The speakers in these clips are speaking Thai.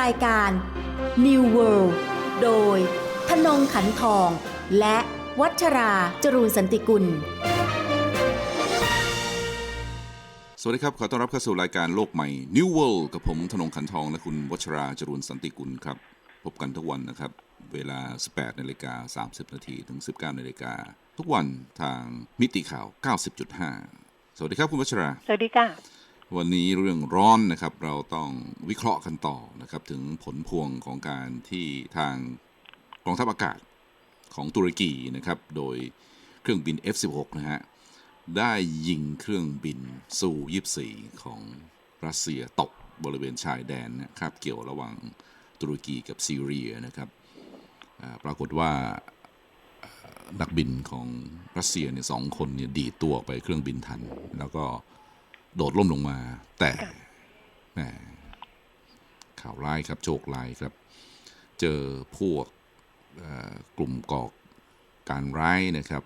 รายการ New World โดยธนงขันทอง และวัชราจรูนสันติกุล สวัสดีครับ ขอต้อนรับเข้าสู่รายการโลกใหม่ New World กับผมธนงขันทองและคุณวัชราจรูนสันติกุลครับ พบกันทุกวันนะครับ เวลา 18นาฬิกา30นาทีถึง 19นาฬิกาทุกวันทางมิติข่าว 90.5 สวัสดีครับคุณวัชรา สวัสดีค่ะ วันนี้เรื่องร้อนนะครับ เราต้องวิเคราะห์กันต่อนะครับ ถึงผลพวงของการที่ทางกองทัพอากาศของตุรกีนะครับ โดยเครื่องบิน F16 นะฮะ ได้ยิงเครื่องบินซู24 ของรัสเซียตกบริเวณชายแดนนะครับ เกี่ยวระหว่างตุรกีกับซีเรียนะครับปรากฏว่านักบินของรัสเซียเนี่ยสองคนเนี่ยดีตัวไปเครื่องบินทัน แล้วก็ โดดล่มลงมา แต่แหมข่าวร้ายครับโชคร้ายครับ เจอพวกเอ่อกลุ่มก่อการร้ายนะครับ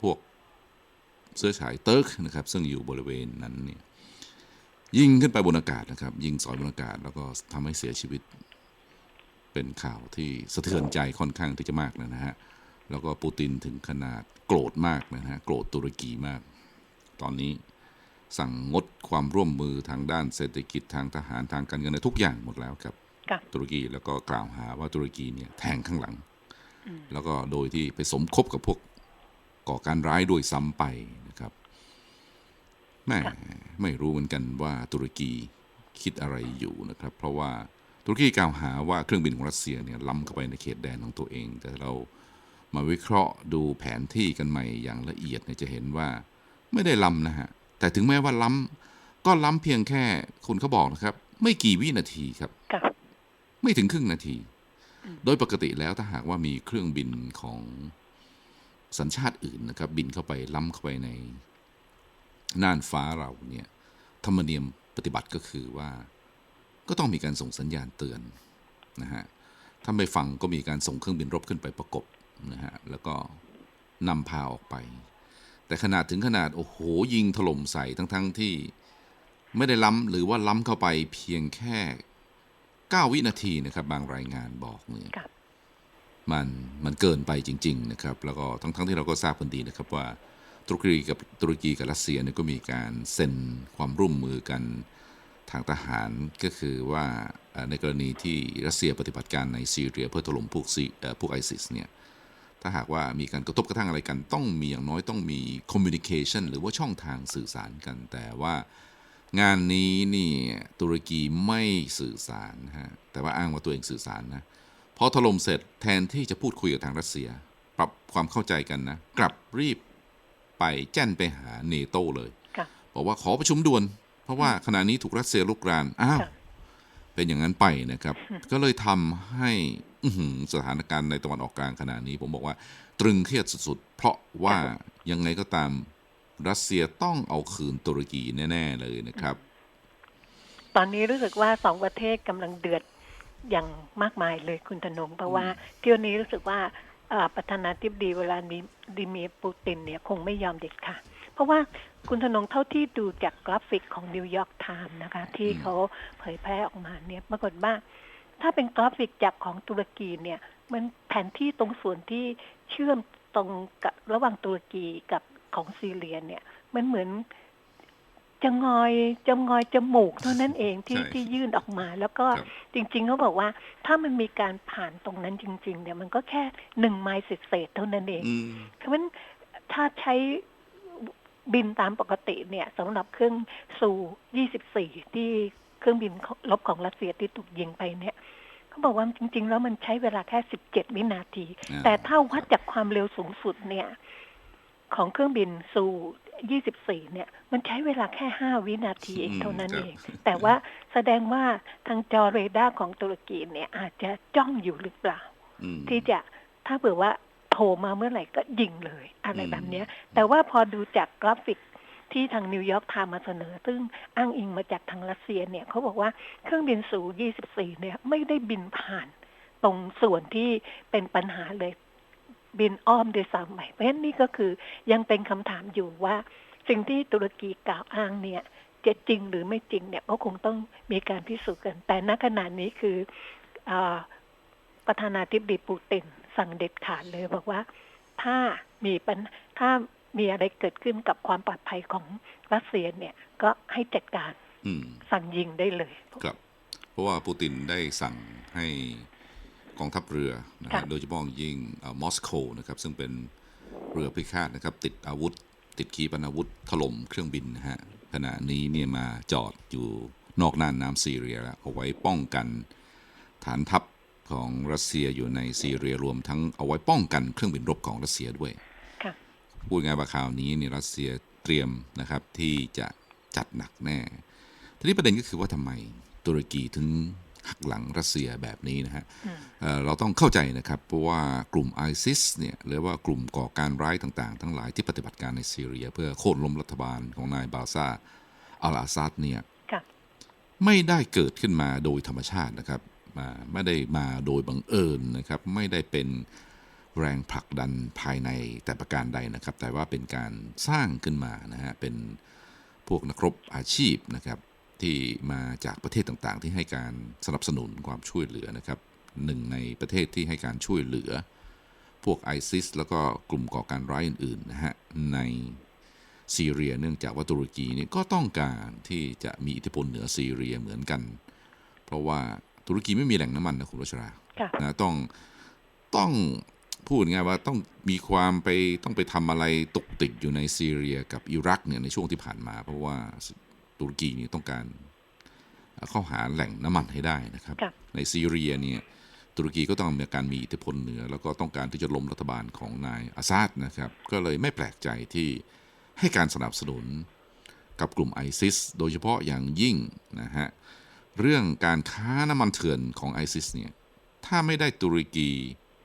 พวกเสื้อฉายเติร์กนะครับ ซึ่งอยู่บริเวณนั้นเนี่ยยิงขึ้นไปบนอากาศนะครับ ยิงสอยบนอากาศ แล้วก็ทำให้เสียชีวิต เป็นข่าวที่สะเทือนใจค่อนข้างที่จะมากเลยนะฮะแล้วก็ปูตินถึงขนาดโกรธมากนะฮะโกรธตุรกีมาก ตอนนี้ สั่งงดความร่วมมือทางด้านเศรษฐกิจทางทหารทางการเงินในทุกอย่างหมดแล้วครับค่ะตุรกีแล้วก็กล่าวหาว่าตุรกีเนี่ยแทงข้างหลัง แล้วก็โดยที่ไปสมคบกับพวกก่อการร้ายด้วยซ้ำไปนะครับแม่ไม่รู้เหมือนกันว่าตุรกีคิดอะไรอยู่นะครับ เพราะว่าตุรกีกล่าวหาว่าเครื่องบินของรัสเซียเนี่ยล้ำเข้าไปในเขตแดนของตัวเอง แต่เรามาวิเคราะห์ดูแผนที่กันใหม่อย่างละเอียดเนี่ยจะเห็นว่าไม่ได้ล้ำนะฮะ แต่ถึงแม้ว่าล้ำก็ล้ำเพียงแค่คุณเขาบอกนะครับ ไม่กี่วินาทีครับค่ะไม่ถึงครึ่งนาที โดยปกติแล้วถ้าหากว่ามีเครื่องบินของสัญชาติอื่นนะครับ บินเข้าไปล้ำเข้าไปในน่านฟ้าเราเนี่ยธรรมเนียมปฏิบัติก็คือว่า ก็ต้องมีการส่งสัญญาณเตือนนะฮะถ้าไม่ฟังก็มีการส่งเครื่องบินรบขึ้นไปประกบนะฮะแล้วก็นำพาออกไป แต่ขนาดถึงขนาดโอ้โหยิงถล่มใส่ทั้งๆที่ ไม่ได้ล้ำหรือว่าล้ำเข้าไปเพียงแค่ 9 วินาทีนะครับ บางรายงานบอกเนี่ยค่ะมันมันเกินไปจริง ๆ นะครับ แล้วก็ทั้งทั้งที่เราก็ทราบกันดีนะครับว่าตุรกีกับตุรกีกับรัสเซียเนี่ยก็มีการเซ็นความร่วมมือกันทางทหารก็คือว่าเอ่อในกรณีที่รัสเซียปฏิบัติการในซีเรียเพื่อถล่มพวกซีเอ่อพวกไอซิสเนี่ย ถ้าหากว่ามีการกระทบกระทั่งอะไรกัน ต้องมีอย่างน้อยต้องมีคอมมิ n นิเคชันหรือว่าช่องทางสื่อสารกัน แต่ว่างานนี้นี่ตุรกีไม่สื่อสารฮะแต่ว่าอ้างว่าตัวเองสื่อสารนะพอถล่มเสร็จแทนที่จะพูดคุยกับทางรัสเซีย ปรับความเข้าใจกันนะ กลับรีบไปแจ้นไปหาเนโตเลยค่ะบอกว่าขอประชุมด่วน เพราะว่าขณะนี้ถูกรัสเซียลุกรานอ้าวค่ะ เป็นอย่างนั้นไปนะครับ ก็เลยทำให้อื้อหือสถานการณ์ในตะวันออกกลางขณะนี้ ผมบอกว่าตรึงเครียดสุดๆ เพราะว่ายังไงก็ตามรัสเซียต้องเอาคืนตุรกีแน่ๆเลยนะครับ ตอนนี้รู้สึกว่าสองประเทศกำลังเดือดอย่างมากมายเลยคุณธนงเพราะว่าเที่ยวนี้รู้สึกว่าเอ่อประธานาธิบดีเวลาดิดิเมียร์ปูตินเนี่ยคงไม่ยอมเด็ดขาด เพราะว่าคุณธนงเท่าที่ดูจากกราฟิกของนิวยอร์กไทม์นะคะ ที่เขาเผยแพร่ออกมาเนี่ยปรากฏว่า ถ้าเป็นกราฟิกจากของตุรกีเนี่ย มันแผนที่ตรงส่วนที่เชื่อมตรงกับระหว่างตุรกีกับของซีเรียเนี่ย มันเหมือนจะงอยจะงอยจมูกเท่านั้นเองที่ใช่ที่ยื่นออกมา แล้วก็ครับจริง ๆเขาบอกว่า ถ้ามันมีการผ่านตรงนั้นจริง ๆ เนี่ยมันก็แค่หนึ่งไมล์เศษๆเท่านั้นเองอืมเพราะฉะนั้นถ้าใช้ บินตามปกติเนี่ยสำหรับเครื่องซู24 ที่เครื่องบินลบของรัสเซียที่ถูกยิงไปเนี่ยเขาบอกว่าจริง ๆ แล้วมันใช้เวลาแค่ 17 วินาทีอ่าแต่ถ้าวัดจากความเร็วสูงสุดเนี่ย ของเครื่องบินซู24 เนี่ย มันใช้เวลาแค่ 5 วินาทีเองเท่านั้นเอง แต่ว่าแสดงว่าทางจอเรดาร์ของตุรกีเนี่ยอาจจะจ้องอยู่หรือเปล่าอืมที่จะถ้าเผื่อว่า โทรมาเมื่อไหร่ก็ยิงเลย อะไรอืมแบบเนี้ยแต่ว่าพอดูจากกราฟิกที่ทางนิวยอร์กไทม์มาเสนอ ซึ่งอ้างอิงมาจากทางรัสเซียเนี่ยเขาบอกว่าเครื่องบินสู24 เนี่ย ไม่ได้บินผ่านตรงส่วนที่เป็นปัญหาเลยบินอ้อมโดยซ้ำไปเพราะฉะนั้นนี่ก็คือยังเป็นคำถามอยู่ว่า สิ่งที่ตุรกีกล่าวอ้างเนี่ยจจะจริงหรือไม่จริงเนี่ยก็คงต้องมีการพิสูจน์กัน แต่ณขณะนี้คืออาประธานาธิบดีปูติน สั่งเด็ดขาดเลยบอกว่า ถ้ามีปัญถ้ามีอะไรเกิดขึ้นกับความปลอดภัยของรัสเซียเนี่ย ก็ให้จัดการอืมสั่งยิงได้เลย ครับ เพราะว่าปูตินได้สั่งให้กองทัพเรือนะฮะค่ะโดยเฉพาะอย่างยิ่งเอ่อมอสโกนะครับ ซึ่งเป็นเรือพิฆาตนะครับ ติดอาวุธ ติดขีปนาวุธถล่มเครื่องบินนะฮะขณะนี้เนี่ยมาจอดอยู่นอกน่านน้ำซีเรียแล้วเอาไว้ป้องกันฐานทัพ ของรัสเซียอยู่ในซีเรียรวมทั้งเอาไว้ป้องกันเครื่องบินรบของรัสเซียด้วยค่ะพูดง่ายว่าข่าวนี้เนี่ยรัสเซียเตรียมนะครับที่จะจัดหนักแน่ ทีนี้ประเด็นก็คือว่าทำไมตุรกีถึงหักหลังรัสเซียแบบนี้นะฮะเอ่อเราต้องเข้าใจนะครับเพราะว่ากลุ่มไอซิสเนี่ยหรือว่ากลุ่มก่อการร้ายต่างๆ ทั้งหลายที่ปฏิบัติการในซีเรีย เพื่อโค่นล้มรัฐบาลของนายบาซาอัลอาซัดเนี่ยค่ะไม่ได้เกิดขึ้นมาโดยธรรมชาตินะครับ มาไม่ได้มาโดยบังเอิญนะครับ ไม่ได้เป็นแรงผลักดันภายในแต่ประการใดนะครับ แต่ว่าเป็นการสร้างขึ้นมานะฮะเป็นพวกนักรบอาชีพนะครับที่มาจากประเทศต่างๆ ที่ให้การสนับสนุนความช่วยเหลือนะครับหนึ่งในประเทศที่ให้การช่วยเหลือ พวกไอซิสแล้วก็กลุ่มก่อการร้ายอื่นๆนะฮะในซีเรียเนื่องจากว่าตุรกีเนี่ยก็ต้องการที่จะมีอิทธิพลเหนือซีเรียเหมือนกัน เพราะว่า ตุรกีไม่มีแหล่งน้ำมันนะคุณรัชราค่ะนะต้องต้องพูดง่ายว่าต้องมีความไปต้องไปทำอะไรตกติดอยู่ในซีเรียกับอิรักเนี่ยในช่วงที่ผ่านมา เพราะว่าตุรกีนี่ต้องการเข้าหาแหล่งน้ำมันให้ได้นะครับค่ะในซีเรียเนี่ยตุรกีก็ต้องมีการมีอิทธิพลเหนือ แล้วก็ต้องการที่จะล้มรัฐบาลของนายอาซาดนะครับ ก็เลยไม่แปลกใจที่ให้การสนับสนุนกับกลุ่มไอซิส โดยเฉพาะอย่างยิ่งนะฮะ เรื่องการค้าน้ำมันเถื่อนของไอซิสเนี่ยถ้าไม่ได้ตุรกี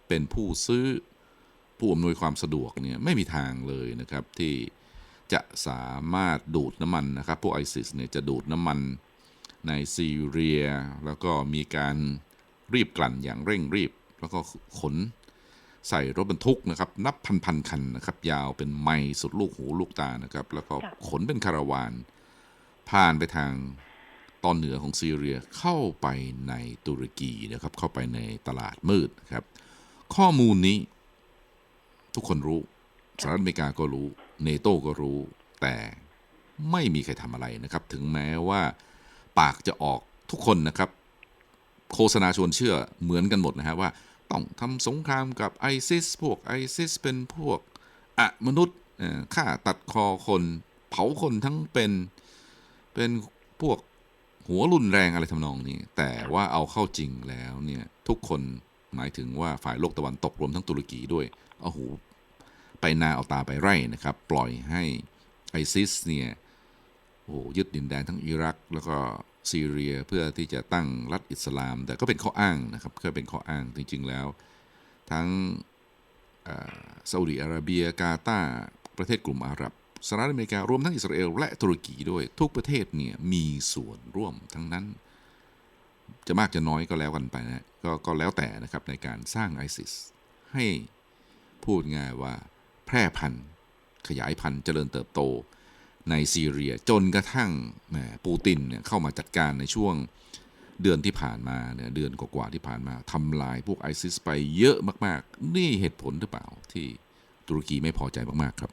เป็นผู้ซื้อผู้อำนวยความสะดวกเนี่ยไม่มีทางเลยนะครับที่จะสามารถดูดน้ำมันนะครับพวกไอซิสเนี่ยจะดูดน้ำมันในซีเรีย แล้วก็มีการรีบกลั่นอย่างเร่งรีบ แล้วก็ขนใส่รถบรรทุกนะครับ นับพันพันๆคันนะครับ ยาวเป็นไมล์สุดลูกหูลูกตานะครับ แล้วก็ค่ะขนเป็นคาราวาน ผ่านไปทาง ตอนเหนือของซีเรียเข้าไปในตุรกีนะครับเข้าไปในตลาดมืดครับข้อมูลนี้ทุกคนรู้สหรัฐอเมริกาก็รู้เนโตก็รู้ แต่ไม่มีใครทำอะไรนะครับ ถึงแม้ว่าปากจะออกทุกคนนะครับ โฆษณาชวนเชื่อเหมือนกันหมดนะฮะว่า ต้องทำสงครามกับไอซิสพวกไอซิสเป็นพวกอะมนุษย์ฆ่าตัดคอคน เผาคนทั้งเป็นเป็นพวก หัวรุนแรงอะไรทำนองนี้ แต่ว่าเอาเข้าจริงแล้วเนี่ยทุกคนหมายถึงว่าฝ่ายโลกตะวันตกรวมทั้งตุรกีด้วยเอาหูไปนาเอาตาไปไร่นะครับ ปล่อยให้ไอซิสเนี่ยโอ้ยึดดินแดนทั้งอิรัก แล้วก็ซีเรียเพื่อที่จะตั้งรัฐอิสลาม แต่ก็เป็นข้ออ้างนะครับก็เป็นข้ออ้างจริง ๆ แล้ว ทั้งอ่อซาอุดิอาระเบียกาตาร์ประเทศกลุ่มอาหรับ สหรัฐอเมริการวมทั้งอิสราเอลและตุรกีด้วยทุกประเทศเนี่ยมีส่วนร่วมทั้งนั้น จะมากจะน้อยก็แล้วกันไปนะก็ก็แล้วแต่นะครับในการสร้างไอซิสให้พูดง่ายว่าแพร่พันธุ์ ขยายพันธุ์เจริญเติบโตในซีเรียจนกระทั่งแหมปูตินเนี่ยเข้ามาจัดการในช่วงเดือนที่ผ่านมาเนี่ยเดือนกว่าๆที่ผ่านมาทำลายพวกไอซิสไปเยอะมาก ๆ นี่เหตุผลหรือเปล่าที่ตุรกีไม่พอใจมาก ๆ ครับ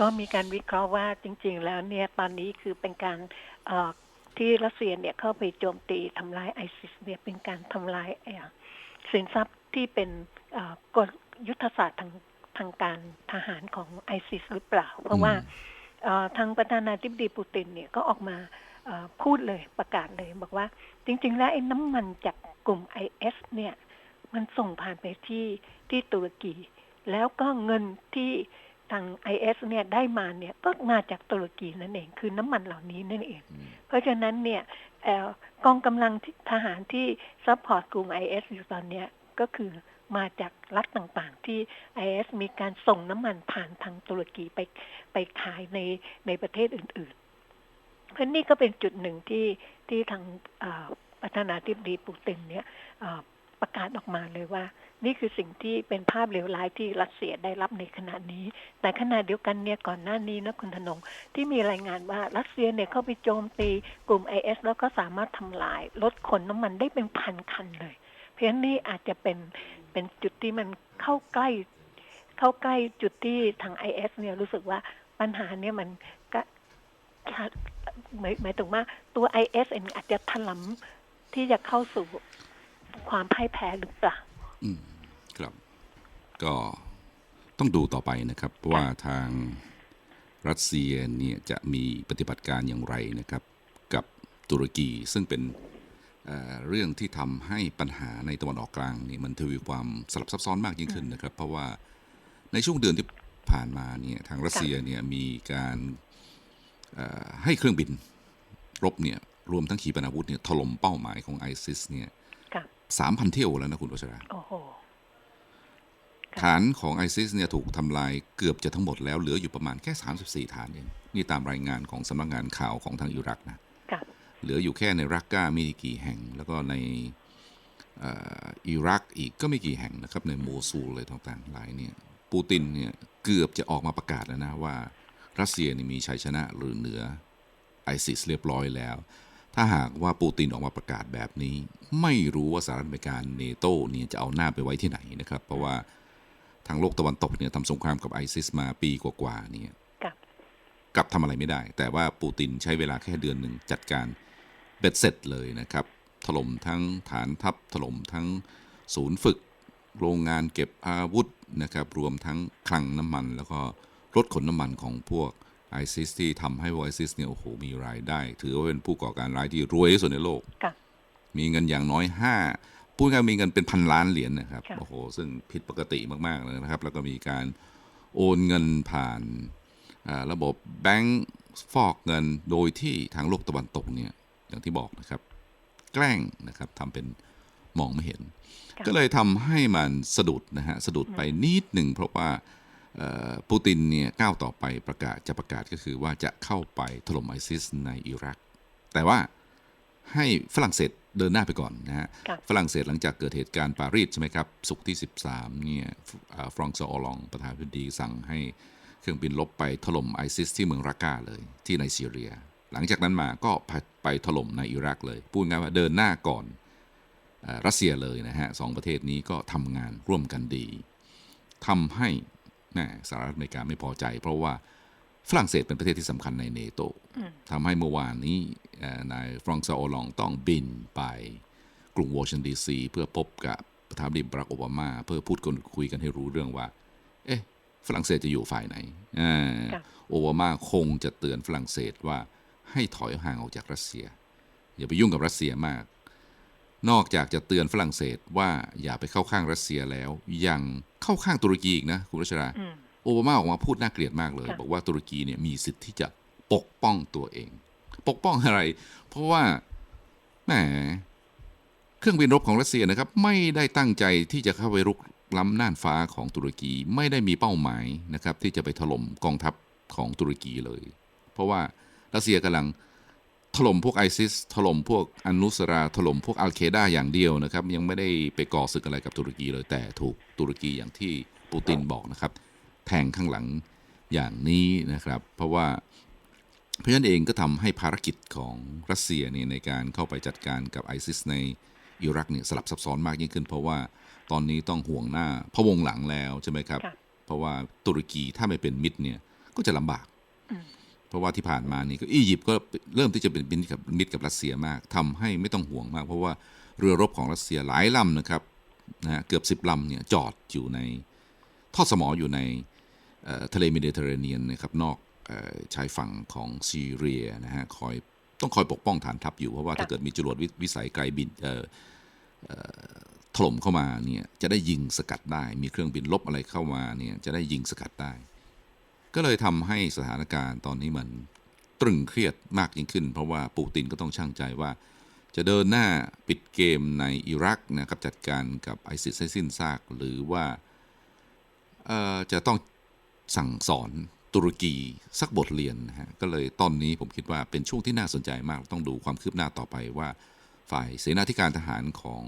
ก็มีการวิเคราะห์ว่าจริง ๆ แล้วเนี่ยตอนนี้คือเป็นการเอ่อที่รัสเซียเนี่ยเข้าไปโจมตีทำลายไอซิสเนี่ยเป็นการทำลายเอ่อสินทรัพย์ที่เป็นเอ่อกลยุทธศาสตร์ทางทางการทหารของไอซิสหรือเปล่า เพราะว่าเอ่อทางประธานาธิบดีปูตินเนี่ยก็ออกมาเอ่อพูดเลยประกาศเลยบอกว่า จริง ๆ แล้วไอ้น้ำมันจากกลุ่มไอเอสเนี่ย มันส่งผ่านไปที่ที่ตุรกี แล้วก็เงินที่ ทาง IS เนี่ยได้มาเนี่ยก็มาจากตุรกีนั่นเอง คือน้ำมันเหล่านี้นั่นเอง เพราะฉะนั้นเนี่ยเอ่อกองกำลังที่ทหารที่ซัพพอร์ตกลุ่ม IS อยู่ตอนเนี้ยก็คือมาจากรัฐต่างๆ ที่ IS มีการส่งน้ำมันผ่านทางตุรกีไปไปขายในในประเทศอื่นๆเพราะนี่ก็เป็นจุดหนึ่งที่ที่ทางเอ่อประธานาธิบดีปูตินเนี่ยเอ่อ ประกาศออกมาเลยว่า นี่คือสิ่งที่เป็นภาพเลวร้ายที่รัสเซียได้รับในขณะนี้ แต่ขณะเดียวกันเนี่ยก่อนหน้านี้นะคุณธนงที่มีรายงานว่ารัสเซียเนี่ยเข้าไปโจมตีกลุ่ม IS แล้วก็สามารถทำลายรถขนน้ำมันได้เป็นพันคันเลย เพราะฉะนั้นนี่อาจจะเป็นเป็นจุดที่มันเข้าใกล้ เข้าใกล้จุดที่ทาง IS เนี่ยรู้สึกว่าปัญหาเนี่ยมันก็หมายหมายถึงว่าตัว IS เองอาจจะถลำที่จะเข้าสู่ ความพ่ายแพ้หรือเปล่าอืมครับ ก็ต้องดูต่อไปนะครับว่าทางรัสเซียเนี่ยจะมีปฏิบัติการอย่างไรนะครับ กับตุรกีซึ่งเป็นเเรื่องที่ทำให้ปัญหาในตะวันออกกลางนี่มันทวีความสลับซับซ้อนมากยิ่งขึ้นนะครับ เพราะว่าในช่วงเดือนที่ผ่านมาเนี่ยทางรัสเซียเนี่ยมีการให้เครื่องบินรบเนี่ยรวมทั้งขีปนาวุธเนี่ยถล่มเป้าหมายของไอซิสเนี่ย สามพันเที่ยวแล้วนะคุณวัชราโอ้โหฐานของไอซิสเนี่ยถูกทำลายเกือบจะทั้งหมดแล้วเหลืออยู่ประมาณแค่ 34 ฐานเอง นี่ตามรายงานของสำนักงานข่าวของทางอิรักนะค่ะเหลืออยู่แค่ในรักกาไม่กี่แห่ง แล้วก็ในเอ่ออิรักอีกก็ไม่กี่แห่งนะครับ ในโมซูลอะไรต่างๆหลายเนี่ยปูตินเนี่ยเกือบจะออกมาประกาศแล้วนะว่า รัสเซียนี่มีชัยชนะหรือเหนือไอซิสเรียบร้อยแล้ว ถ้าหากว่าปูตินออกมาประกาศแบบนี้ ไม่รู้ว่าสหรัฐอเมริกาเนโตเนี่ยจะเอาหน้าไปไว้ที่ไหนนะครับ เพราะว่าทางโลกตะวันตกเนี่ยทำสงครามกับไอซิสมาปีกว่าๆเนี่ยกลับทำอะไรไม่ได้ แต่ว่าปูตินใช้เวลาแค่เดือนหนึ่งจัดการเบ็ดเสร็จเลยนะครับ ถล่มทั้งฐานทัพถล่มทั้งศูนย์ฝึก โรงงานเก็บอาวุธนะครับ รวมทั้งคลังน้ำมัน แล้วก็รถขนน้ำมันของพวก ไอซิสที่ทำให้พวกไอซิสเนี่ยโอ้โหมีรายได้ ถือว่าเป็นผู้ก่อการร้ายที่รวยที่สุดในโลกค่ะมีเงินอย่างน้อยห้าพูดง่ายๆมีเงินเป็นพันล้านเหรียญนะครับค่ะโอ้โห ซึ่งผิดปกติมากๆเลยนะครับ แล้วก็มีการโอนเงินผ่านอ่าระบบแบงก์ฟอกเงินโดยที่ทางโลกตะวันตกเนี่ย อย่างที่บอกนะครับ แกล้งนะครับทำเป็นมองไม่เห็นค่ะก็เลยทำให้มันสะดุดนะฮะสะดุดไปนิดหนึ่งเพราะว่าเอ่อ ปูตินเนี่ยก้าวต่อไปประกาศจะประกาศก็คือว่าจะเข้าไปถล่มไอซิสในอิรัก แต่ว่าให้ฝรั่งเศสเดินหน้าไปก่อนนะฮะค่ะฝรั่งเศสหลังจากเกิดเหตุการณ์ปารีสใช่ไหมครับสุกร์ที่ 13เนี่ยอ่าฟรองซ์ออลองประธานาธิบดีสั่งให้เครื่องบินลบไปถล่มไอซิสที่เมืองรักกาเลยที่ในซีเรีย หลังจากนั้นมาก็ไปไปถล่มในอิรักเลย พูดง่ายว่าเดินหน้าก่อนเอ่อรัสเซียเลยนะฮะสองประเทศนี้ก็ทำงานร่วมกันดีทำให้แม่ สหรัฐอเมริกาไม่พอใจ เพราะว่าฝรั่งเศสเป็นประเทศที่สำคัญในเนโตอืมทำให้เมื่อวานนี้เอ่อนายฟรองซ์โอลองต้องบินไปกรุงวอชิงตันดีซีเพื่อพบกับประธานาธิบดีบรักโอบามา เพื่อพูดกันคุยกันให้รู้เรื่องว่า เอ๊ะฝรั่งเศสจะอยู่ฝ่ายไหนอ่าค่ะโอบามาคงจะเตือนฝรั่งเศสว่าให้ถอยห่างออกจากรัสเซีย อย่าไปยุ่งกับรัสเซียมาก นอกจากจะเตือนฝรั่งเศสว่าอย่าไปเข้าข้างรัสเซียแล้วยัง เข้าข้างตุรกีอีกนะ คุณรัชราอืมโอบามาออกมาพูดน่าเกลียดมากเลยค่ะบอกว่าตุรกีเนี่ยมีสิทธิ์ที่จะปกป้องตัวเอง ปกป้องอะไร เพราะว่าแหมเครื่องบินรบของรัสเซียนะครับ ไม่ได้ตั้งใจที่จะเข้าไปรุกล้ำน่านฟ้าของตุรกีไม่ได้มีเป้าหมายนะครับ ที่จะไปถล่มกองทัพของตุรกีเลย เพราะว่ารัสเซียกำลัง ถล่มพวกไอซิสถล่มพวกอนุสราถล่มพวกอัลเคดาอย่างเดียวนะครับ ยังไม่ได้ไปก่อศึกอะไรกับตุรกีเลยแต่ถูกตุรกีอย่างที่ปูตินบอกนะครับ แทงข้างหลังอย่างนี้นะครับ เพราะว่าเพราะฉะนั้นเองก็ทำให้ภารกิจของรัสเซียเนี่ยในการเข้าไปจัดการกับไอซิสในอิรักเนี่ยสลับซับซ้อนมากยิ่งขึ้น เพราะว่าตอนนี้ต้องห่วงหน้าพะวงหลังแล้วใช่ไหมครับค่ะเพราะว่าตุรกีถ้าไม่เป็นมิตรเนี่ยก็จะลำบากอืม เพราะว่าที่ผ่านมานี่ก็อียิปต์ก็เริ่มที่จะเป็นมิตรกับมิตรกับรัสเซียมากทำให้ไม่ต้องห่วงมาก เพราะว่าเรือรบของรัสเซียหลายลำนะครับนะฮะเกือบสิบลำเนี่ยจอดอยู่ในทอดสมออยู่ในเอ่อทะเลเมดิเตอร์เรเนียนนะครับนอกเออชายฝั่งของซีเรียนะฮะคอยต้องคอยปกป้องฐานทัพอยู่เพราะว่าค่ะถ้าเกิดมีจรวดวิวิสัยไกลบินเอ่อเอ่อถล่มเข้ามาเนี่ยจะได้ยิงสกัดได้ มีเครื่องบินลบอะไรเข้ามาเนี่ยจะได้ยิงสกัดได้ ก็เลยทำให้สถานการณ์ตอนนี้มันตรึงเครียดมากยิ่งขึ้น เพราะว่าปูตินก็ต้องช่างใจว่า จะเดินหน้าปิดเกมในอิรักนะครับจัดการกับไอซิสให้สิ้นซาก หรือว่าจะต้องสั่งสอนตุรกีสักบทเรียนนะฮะก็เลยตอนนี้ผมคิดว่าเป็นช่วงที่น่าสนใจมากต้องดูความคืบหน้าต่อไปว่า ฝ่ายเสนาธิการทหารของ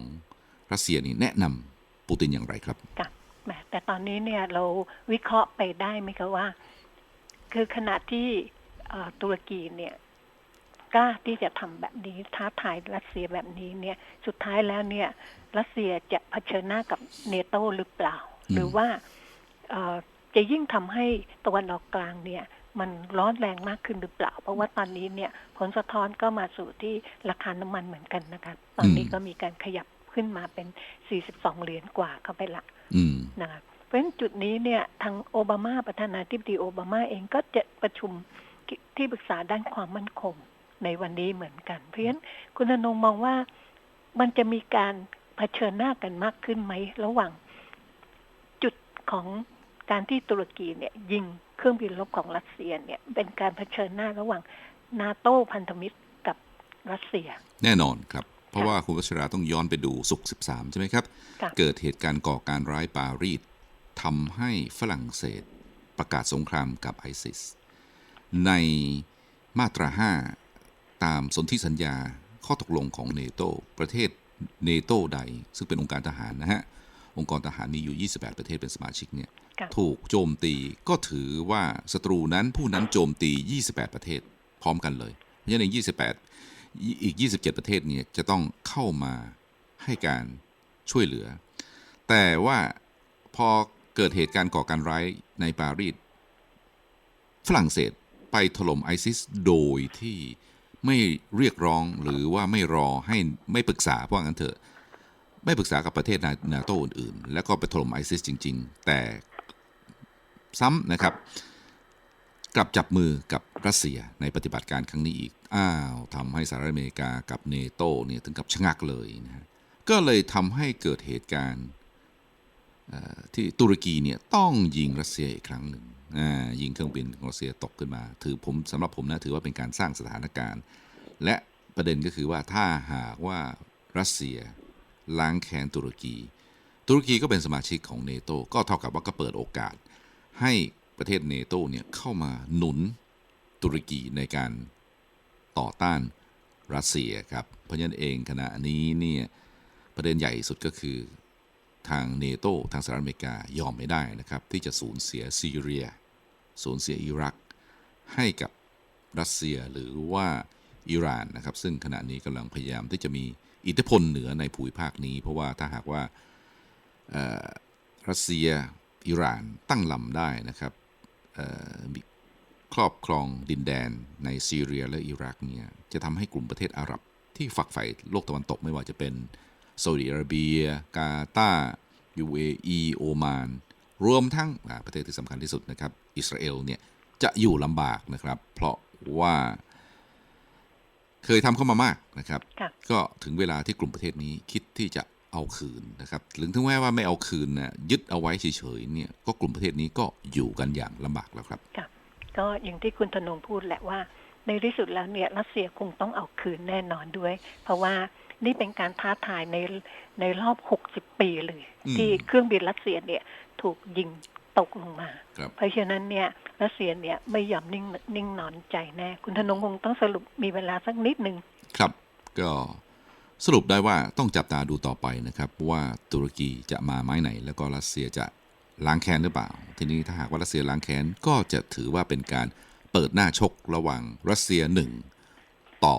รัสเซียนี่แนะนำปูตินอย่างไรครับ แหมแต่ตอนนี้เนี่ยเราวิเคราะห์ไปได้ไหมคะว่า คือขณะที่เอ่อตุรกีเนี่ยกล้าที่จะทำแบบนี้ท้าทายรัสเซียแบบนี้เนี่ย สุดท้ายแล้วเนี่ย รัสเซียจะเผชิญหน้ากับเนโตหรือเปล่าอืมหรือว่าเอ่อจะยิ่งทำให้ตะวันออกกลางเนี่ย มันร้อนแรงมากขึ้นหรือเปล่า เพราะว่าตอนนี้เนี่ย ผลสะท้อนก็มาสู่ที่ราคาน้ำมันเหมือนกันนะคะ ตอนนี้ก็มีการขยับขึ้นมาเป็น 42 เหรียญกว่าเข้าไปละอืม นะคะเพราะฉะนั้นจุดนี้เนี่ยทางโอบามาประธานาธิบดีโอบามาเองก็จะประชุมที่ที่ปรึกษาด้านความมั่นคงในวันนี้เหมือนกัน เพราะฉะนั้นคุณธนงมองว่ามันจะมีการเผชิญหน้ากันมากขึ้นไหม ระหว่างจุดของการที่ตุรกีเนี่ย ยิงเครื่องบินรบของรัสเซียเนี่ย เป็นการเผชิญหน้าระหว่างนาโต้พันธมิตรกับรัสเซีย แน่นอนครับ เพราะว่าคุณวัชราต้องย้อนไปดูสุก13 ใช่ไหมครับค่ะเกิดเหตุการณ์ก่อการร้ายปารีสทำให้ฝรั่งเศสประกาศสงครามกับไอซิส ในมาตรา 5 ตามสนธิสัญญาข้อตกลงของเนโตประเทศเนโตใด ซึ่งเป็นองค์การทหารนะฮะ องค์กรทหารมีอยู่ 28 ประเทศเป็นสมาชิกเนี่ยค่ะถูกโจมตีก็ถือว่าศัตรูนั้นผู้นั้นโจมตี 28 ประเทศพร้อมกันเลย เพราะฉะนั้น28 อีก 27 ประเทศเนี่ยจะต้องเข้ามาให้การช่วยเหลือ แต่ว่าพอเกิดเหตุการณ์ก่อการร้ายในปารีสฝรั่งเศสไปถล่มไอซิสโดยที่ไม่เรียกร้องหรือว่าไม่รอให้ไม่ปรึกษาเพราะงั้นเถอะ ไม่ปรึกษากับประเทศนานาโตอื่นๆ แล้วก็ไปถล่มไอซิสจริง ๆ แต่ซ้ำนะครับ กลับจับมือกับรัสเซียในปฏิบัติการครั้งนี้อีก อ้าวทำให้สหรัฐอเมริกากับเนโตเนี่ยถึงกับชะงักเลยนะฮะก็เลยทำให้เกิดเหตุการณ์ที่ตุรกีเนี่ยต้องยิงรัสเซียอีกครั้งหนึ่งยิงเครื่องบินของรัสเซียตกขึ้นมา ถือผมสำหรับผมนะถือว่าเป็นการสร้างสถานการณ์ และประเด็นก็คือว่าถ้าหากว่ารัสเซียล้างแค้นตุรกี ตุรกีก็เป็นสมาชิกของเนโตก็เท่ากับว่าก็เปิดโอกาสให้ ประเทศเนโตเนี่ยเข้ามาหนุนตุรกีในการต่อต้านรัสเซียครับ เพราะฉะนั้นเองขณะนี้เนี่ยประเด็นใหญ่สุดก็คือทางเนโตทางสหรัฐอเมริกายอมไม่ได้นะครับ ที่จะสูญเสียซีเรีย สูญเสียอิรัก ให้กับรัสเซียหรือว่าอิหร่านนะครับ ซึ่งขณะนี้กำลังพยายามที่จะมีอิทธิพลเหนือในภูมิภาคนี้ เพราะว่าถ้าหากว่ารัสเซียอิหร่านตั้งลำได้นะครับ ครอบครองดินแดนในซีเรียและอิรักเนี่ยจะทำให้กลุ่มประเทศอาหรับ ที่ฝักใฝ่โลกตะวันตกไม่ว่าจะเป็นซาอุดิอาระเบีย กาตาร์ UAE โอมาน รวมทั้งประเทศที่สำคัญที่สุดนะครับ อิสราเอลเนี่ยจะอยู่ลำบากนะครับ เพราะว่าเคยทำเข้ามามากนะครับ ก็ถึงเวลาที่กลุ่มประเทศนี้คิดที่จะ เอาคืนนะครับหรือถึงแม้ว่าไม่เอาคืนนะยึดเอาไว้เฉยๆเนี่ยก็กลุ่มประเทศนี้ก็อยู่กันอย่างลำบากแล้วครับค่ะก็อย่างที่คุณธนงพูดแหละว่า ในที่สุดแล้วเนี่ยรัสเซียคงต้องเอาคืนแน่นอนด้วย เพราะว่านี่เป็นการท้าทายในในรอบ 60 ปีเลยอืมที่เครื่องบินรัสเซียเนี่ยถูกยิงตกลงมาครับเพราะฉะนั้นเนี่ยรัสเซียเนี่ยไม่ยอมนิ่งนิ่งนอนใจแน่ คุณธนงคงต้องสรุปมีเวลาสักนิดหนึ่งครับก็ สรุปได้ว่าต้องจับตาดูต่อไปนะครับ ว่าตุรกีจะมาไม้ไหน แล้วก็รัสเซียจะล้างแค้นหรือเปล่า ทีนี้ถ้าหากว่ารัสเซียล้างแค้นก็จะถือว่าเป็นการเปิดหน้าชกระหว่างรัสเซีย 1 ต่อ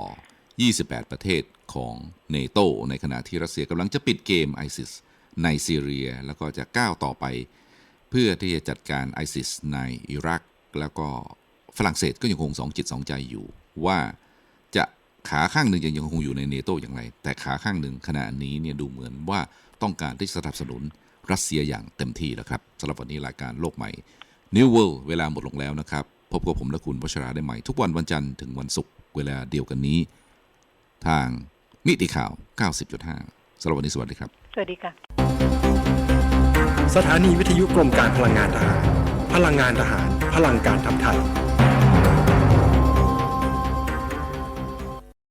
28 ประเทศของเนโตในขณะที่รัสเซียกำลังจะปิดเกมไอซิสในซีเรียแล้วก็จะก้าวต่อไป เพื่อที่จะจัดการไอซิสในอิรัก แล้วก็ฝรั่งเศสก็ยังคงสองจิตสองใจอยู่ว่า ขาข้างหนึ่งยังยังคงอยู่ในเนโตอย่างไร แต่ขาข้างหนึ่งขณะนี้เนี่ยดูเหมือนว่าต้องการที่จะสนับสนุนรัสเซียอย่างเต็มที่แล้วครับสำหรับวันนี้รายการโลกใหม่ New World เวลาหมดลงแล้วนะครับ พบกับผมและคุณวชราได้ใหม่ ทุกวันวันจันทร์ถึงวันศุกร์เวลาเดียวกันนี้ ทางมิติข่าว 90.5สำหรับวันนี้สวัสดีครับ สวัสดีค่ะ สถานีวิทยุกรมการพลังงานทหาร พลังงานทหาร พลังการทำไทย